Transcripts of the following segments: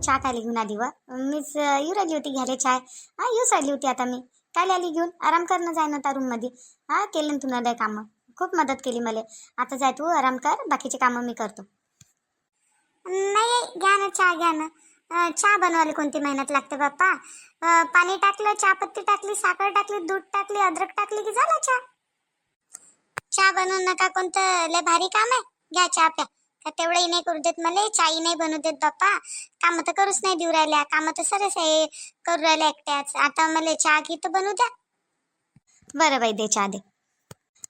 चहा खायला घेऊन आली व? मीच अं, येऊ राहिली होती घ्यायला चाय हा येऊच राहिली होती आता मी. काय आली घेऊन? आराम करणं जाय ना त्या रूममध्ये हा केलं ना तुला लय कामं. खूप मदत केली मला. आता जाय तू आराम कर. बाकीचे कामं मी करतो. नाही घ्या ना चहा घ्या ना. चहा बनवायला कोणती मेहनत लागते बाप्पा? पाणी टाकलं चहापत्ती टाकली साखर टाकली दूध टाकली अद्रक टाकली की झाला चहा? चहा बनवून नका कोणतं लय भारी काम आहे. घ्या चहा प्या. का तेवढंही नाही करू देत मला चाई नाही बनवू देत बाप्पा. काम तर करूच नाही देऊ राहिल्या काम तर सरस आहे करू राहिल्या एकट्याच. आता मला चहा की तर बनवू द्या. बरं बाई दे चहा दे.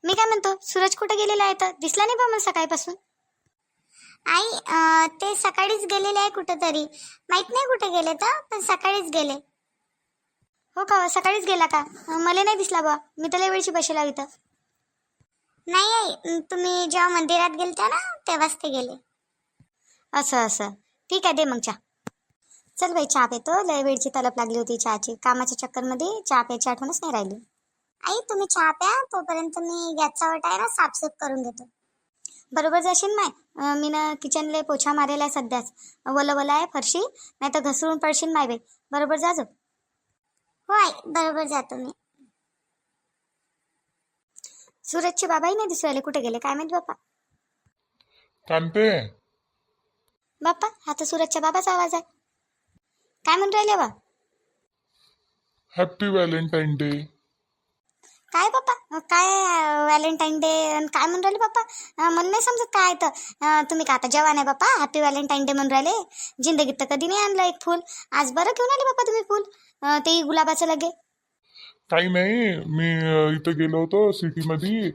मी काय म्हणतो सूरज कुठे गेलेला आहे तर? दिसला नाही बा मला सकाळपासून? आई अं, ते सकाळीच गेलेले आहे कुठंतरी. माहीत नाही कुठे गेले तर पण सकाळीच गेले. हो का सकाळीच गेला का? अं, मला नाही दिसला बा. मी तर लय वेळची बसेला इथं. नाही आई. तुम्ही जेव्हा मंदिरात गेलता ना तेव्हाच ते गेले. असं असं. ठीक आहे दे मग चहा. चल बाई चहा पेतो. लय वेळची तलप लागली होती चहाची. कामाच्या चक्करमध्ये चहा प्यायची आठवणच नाही राहिली. आई तुम्ही चहा प्या. तोपर्यंत मी गॅसचा वटा आहे ना साफसूफ करून घेतो बरोबर जाशील माय? मी ना किचनला पोछा मारेला आहे सध्याच. वलं वलं आहे फरशी. नाही तर घसरून पडशील माय बाई. बरोबर जाजो हो आई बरोबर जातो मी. सूरजचे बाबाही नाही दिसू राहिले. कुठे गेले? काय माहीत बाप्पा कांते? बाप्पा हा तर सूरजच्या बाबाचा आवाज आहे. काय म्हणून राहिले बा हॅपी व्हॅलेंटाईन डे काय बाप्पा काय व्हॅलेंटाईन डे काय म्हणून राहिले बाप्पा मला नाही समजत काय तर. अं, तुम्ही का आता जवान आहे बाप्पा हॅपी व्हॅलेंटाईन डे म्हणून राहिले. जिंदगीत तर कधी नाही आणलं एक फूल. आज बरं घेऊन आले बाप्पा तुम्ही फूल. अं, तेही गुलाबाचं लगे. काही नाही मी इथं गेलो होतो सिटीमध्ये.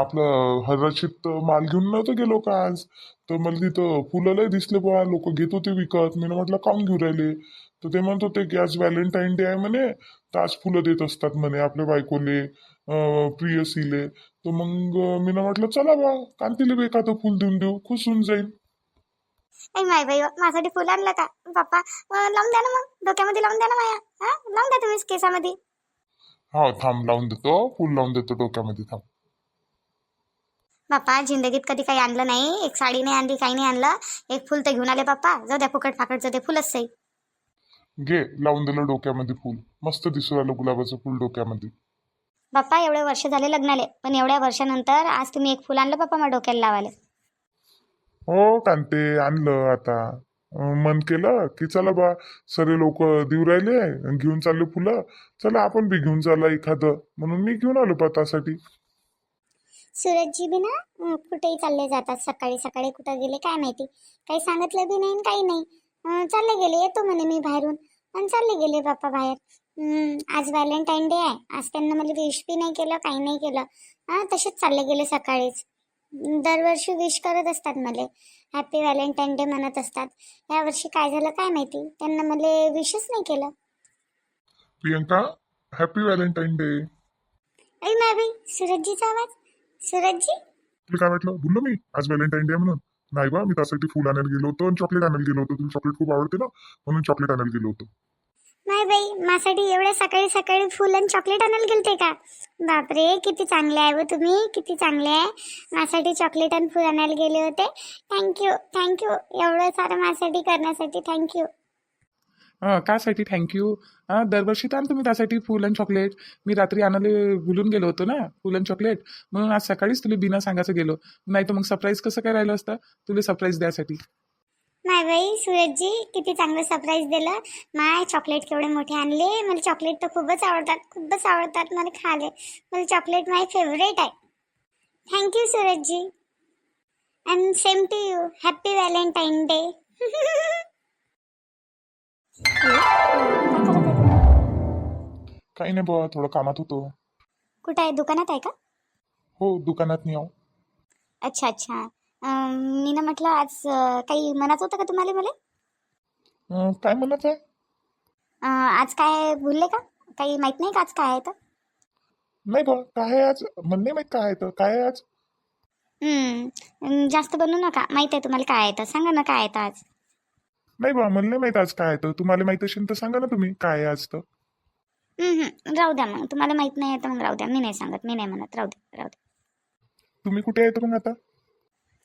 आपलं हर्षित माल घेऊन नव्हतं गेलो का आज? तर मला तिथं फुलं लय दिसले बुवा. लोक घेत होते विकत. मी म्हटलं काऊन घेऊ राहिले? तर ते म्हणत होते की आज व्हॅलेंटाईन डे आहे म्हणे. तर आज फुलं देत असतात म्हणे आपल्या बायकोले प्रियसीले. तर मग मी म्हटलं चला बा कांतीले बी एखादं फुल देऊन देऊ. खुश होऊन जाईल. ऐ माय बाई माझ्यासाठी फुल आणलं का? बाप्पा लावून द्या ना मग. डोक्यामध्ये लावून द्या ना माया. हा? लावून द्या तुम्ही केसामध्ये. हा थांब लावून देतो. फुल लावून देतो डोक्यामध्ये थांब. बाप्पा जिंदगीत कधी काही आणलं नाही. एक साडी नाही आणली काही नाही आणलं. एक फुल तर घेऊन आले बाप्पा जाऊ द्या फुकट फाकटचं ते फुलच सही घे लावून दिलं डोक्यामध्ये फुल. मस्त दिसू राहिलं गुलाबाचं फुल डोक्यामध्ये. बाप्पा एवढे वर्ष झाले लग्नाले. पण एवढ्या वर्षानंतर आज तुम्ही एक फुल आणलं बाप्पा मला डोक्याला लावायला. हो कांते आणलं आता. मन केलं की चला बा सगळे लोक देऊ राहिले घेऊन चालले फुलं. चला आपण बी घेऊन चालला एखादं. म्हणून मी घेऊन आलो पतासाठी सूरजजी बी ना अं, कुठेही चालले जातात. सकाळी सकाळी कुठं गेले काय माहिती. काही सांगितलं बी नाही आणि काही नाही. अं, चालले गेले येतो म्हणे मी बाहेरून. आणि चालले गेले बाप्पा बाहेर. हम्म, आज व्हॅलेंटाईन डे आहे. आज त्यांना मला विश बी नाही केलं काही नाही केलं. हां तसेच चालले गेले सकाळीच. दरवर्षी विश करत असतात मला. हॅपी व्हॅलेंटाईन डे म्हणत असतात. यावर्षी काय झालं काय माहिती? त्यांना मला विशच नाही केलं. प्रियंका हॅपी व्हॅलेंटाईन डे अरे बाई सूरजजीचा आवाज? सूरजजी? तुला काय वाटलं? बोललो मी. आज व्हॅलेंटाईन डे म्हणून. नाही बा मी त्यासाठी फुल आणायला गेलो होतो आणि चॉकलेट आणायला गेलो होतो. तुला चॉकलेट खूप आवडते ना? म्हणून चॉकलेट आणायला गेलो होतो. नाही बाई माझ्यासाठी एवढ्या सकाळी सकाळी फुल आणि चॉकलेट आणायला गेलते का? बापरे किती चांगले आहे व तुम्ही किती चांगले आहे. माझ्यासाठी चॉकलेट आणि फुल आणायला गेले होते. थँक्यू थँक्यू एवढं सारं माझ्यासाठी करण्यासाठी थँक्यू कासाठी थँक्यू हां दरवर्षी तर तुम्ही त्यासाठी फुल आणि चॉकलेट मी रात्री आणायला भुलून गेलो होतो ना फुल आणि चॉकलेट म्हणून आज सकाळीच तुला बिना सांगायचं गेलो. नाही तर मग सरप्राईज कसं काय राहिलं असतं? तुला सरप्राईज द्यासाठी. नाही बाई सूरजजी किती चांगलं सरप्राईज दिलं. माय चॉकलेट केवढे मोठे आणले. मला चॉकलेट तर खूपच आवडतात खूपच आवडतात मला खाले मला चॉकलेट माय फेवरेट आहे. Thank you Surajji. And same to you happy Valentine day काही नाही बा थोडं कामात होतो. कुठं आहे? दुकानात आहे का? हो दुकानात नाही आहो. अच्छा अच्छा. मी ना म्हटलं आज काही मनात होतं का तुम्हाला मला? काय म्हणत आहे? आज काय भुलले का? काही माहीत नाही का आज काय आहे तर? नाही बा काय आज? मला नाही माहीत काय आहे तर. काय आज? जास्त बनवू नका. माहीत आहे तुम्हाला काय आहे तर. सांगा ना काय आहे तर आज. नाही बा मला नाही माहीत आज काय आहे तर. तुम्हाला माहीत असेल तर सांगा ना तुम्ही काय आज तर. राहू द्या मग. तुम्हाला माहीत नाही आहे तर मग राहू द्या. मी नाही सांगत. मी नाही म्हणत. राहू द्या राहू द्या. तुम्ही कुठे आहे मग आता?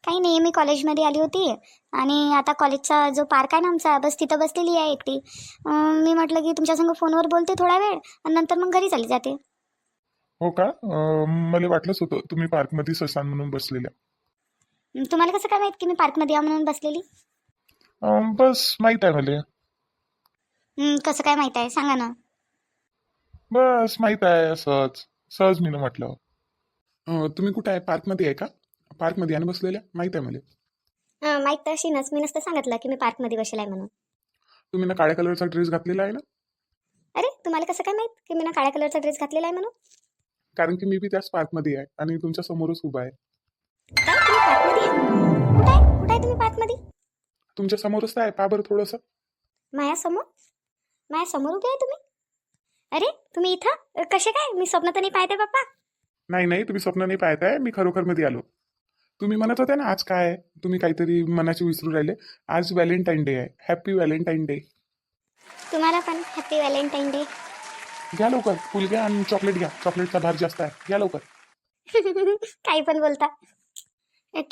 काही नाही मी कॉलेजमध्ये आली होती. आणि आता कॉलेजचा जो पार्क आहे ना आमचा बस तिथं बसलेली आहे एकटी. मी म्हटलं की तुमच्यासंग फोनवर बोलते थोडा वेळ आणि नंतर मग घरी चालली जाते. हो का? मला वाटलंच होतं तुम्ही पार्कमध्येच असाल म्हणून बसलेल्या. तुम्हाला कसं काय माहीत की मी पार्कमध्ये या म्हणून बसलेली? बस माहीत आहे मला. कसं काय माहीत आहे? सांगा ना. बस माहीत आहे असंच सहज मी म्हटलं. तुम्ही कुठं आहे? पार्कमध्ये आहे का? पार्कमध्ये ना बसलेल्या? माहीत आहे मला. हां माहीत तर अशीनच. मी नसतं सांगितलं की मी पार्कमध्ये बसेल आहे म्हणून. तुम्ही ना काळ्या कलरचा ड्रेस घातलेला आहे ना? अरे तुम्हाला कसं काय माहीत की मी ना काळ्या कलरचा ड्रेस घातलेला आहे म्हणून? कारण की मी बी त्याच पार्कमध्ये आहे आणि तुमच्या समोरच उभा आहे. काय? तुम्ही पार्कमध्ये? कुठं आहे? कुठं आहे तुम्ही पार्कमध्ये? तुमच्या समोरच तर आहे. पा बरं थोडंसं. मायासमोर मायासमोर उभे आहे तुम्ही? अरे तुम्ही इथं? कसे काय? मी स्वप्न तर नाही पाहते बाप्पा नाही नाही तुम्ही स्वप्न नाही पाहत आहे. मी खरोखरमध्ये आलो. तुम्ही म्हणत होते ना आज काय? तुम्ही काहीतरी मनाचे विसरू राहिले. आज व्हॅलेंटाईन डे आहे. Happy Valentine day. तुम्हाला पण हॅपी व्हॅलेंटाईन डे. घ्या लवकर. फुल घ्या आणि चॉकलेट घ्या. चॉकलेटचा भार जास्त आहे. घ्या लवकर. काही पण बोलता.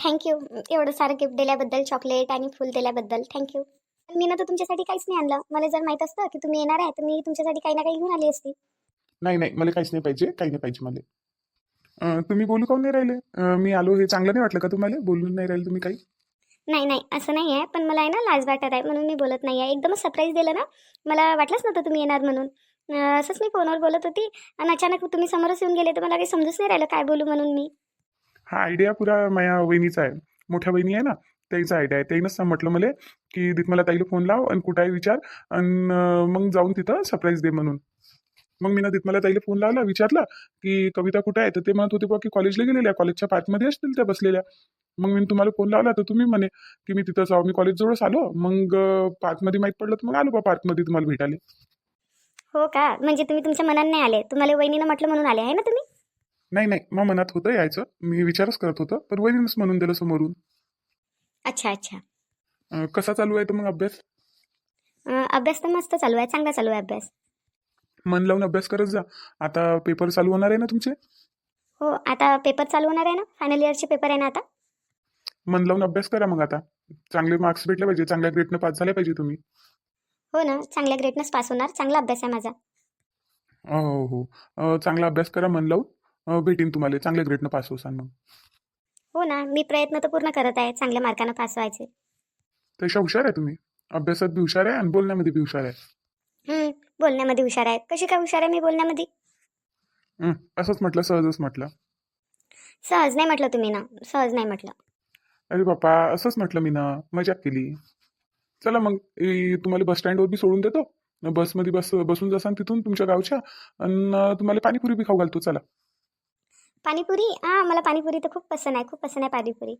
थँक्यू एवढं सारं गिफ्ट दिल्याबद्दल चॉकलेट आणि फुल दिल्याबद्दल. थँक्यू मी ना तर तुमच्यासाठी काहीच नाही आणलं. मला जर माहीत असतं की तुम्ही येणार आहे तर मी तुमच्यासाठी काही ना काही घेऊन आली असती. नाही नाही. मला काहीच नाही पाहिजे. काही नाही पाहिजे मला. तुम्ही बोलू काऊन नाही राहिले? मी आलो हे चांगलं नाही वाटलं का तुम्हाला? बोलून नाही राहिले तुम्ही काही? नाही नाही असं नाही आहे. पण मला आहे ना लाज वाटत आहे म्हणून मी बोलत नाही आहे. एकदमच सरप्राईज दिलं ना. मला वाटलंच नव्हतं तुम्ही येणार म्हणून. असंच मी फोनवर बोलत होती. आणि अचानक तुम्ही समोरच येऊन गेले तर मला काही समजूच नाही राहिलं काय बोलू म्हणून मी. हा आयडिया पुरा माझ्या वहिनीचा आहे. मोठ्या वहिनी आहे ना त्याचा आयडिया आहे. त्याईनंच म्हटलं मला की मला ताईला फोन लाव आणि कुठं आहे विचार आणि मग जाऊन तिथं सरप्राईज दे म्हणून. मग मी ना तिथं मला ताईला फोन लावला विचारलं की कविता कुठं आहे? तर ते म्हणत होते बा की कॉलेजला गेलेल्या कॉलेजच्या पार्कमध्ये असतील त्या बसलेल्या. मग मी तुम्हाला फोन लावला तर तुम्ही म्हणे की मी तिथं जाऊ मी कॉलेजजवळच आलो मग पार्कमध्ये माहीत पडलं तर मग आलो बा पार्कमध्ये तुम्हाला भेटायला. हो का? म्हणजे तुम्ही तुमच्या मनात नाही आले? तुम्हाला वहिनीनं म्हटलं म्हणून आले आहे ना तुम्ही? नाही नाही मग मनात होतं यायचं. मी विचारच करत होतं पण वहिनीनंच म्हणून दिलं समोरून. अच्छा अच्छा. कसा चालू आहे तर मग अभ्यास? अभ्यास तर मस्त चालू आहे चांगला चालू आहे अभ्यास. मन लावून अभ्यास करत जा. आता पेपर चालू होणार आहे ना तुमचे? हो आता पेपर चालू होणार आहे ना? फायनल इयरचे पेपर आहे ना आता? मन लावून अभ्यास करा मग आता. चांगले मार्क्स भेटले पाहिजे चांगल्या ग्रेडनं पास झाले पाहिजे तुम्ही. हो ना चांगल्या ग्रेडनंच पास होणार चांगला अभ्यास आहे माझा. हो हो. अं, चांगला अभ्यास करा मन लावून. अं, भेटीन तुम्हाला चांगल्या ग्रेडनं पास होसान मग. हो ना मी प्रयत्न तर पूर्ण करत आहे चांगल्या मार्कानं पास व्हायचे. तशा हुशार आहे तुम्ही. अभ्यासात बी हुशार आहे आणि बोलण्यामध्ये बी हुशार आहे. हम्म, बोलण्यामध्ये हुशार आहे कशी काय हुशार आहे मी बोलण्यामध्ये? हं, असंच म्हटलं सहजच म्हटलं. सहज नाही म्हटलं तुम्ही ना? सहज नाही म्हटलं. अरे बापा असंच म्हटलं मी ना. मजाक केली. चला मग ए, तुम्हाला बस स्टँडवर बी सोडून देतो. बसमध्ये बस बसून जासान तिथून तुमच्या गावच्या. आणि तुम्हाला पाणीपुरी बी खाऊ घालतो. चला. पाणीपुरी? हां मला पाणीपुरी तर खूप पसंत आहे. खूप पसंत आहे पाणीपुरी.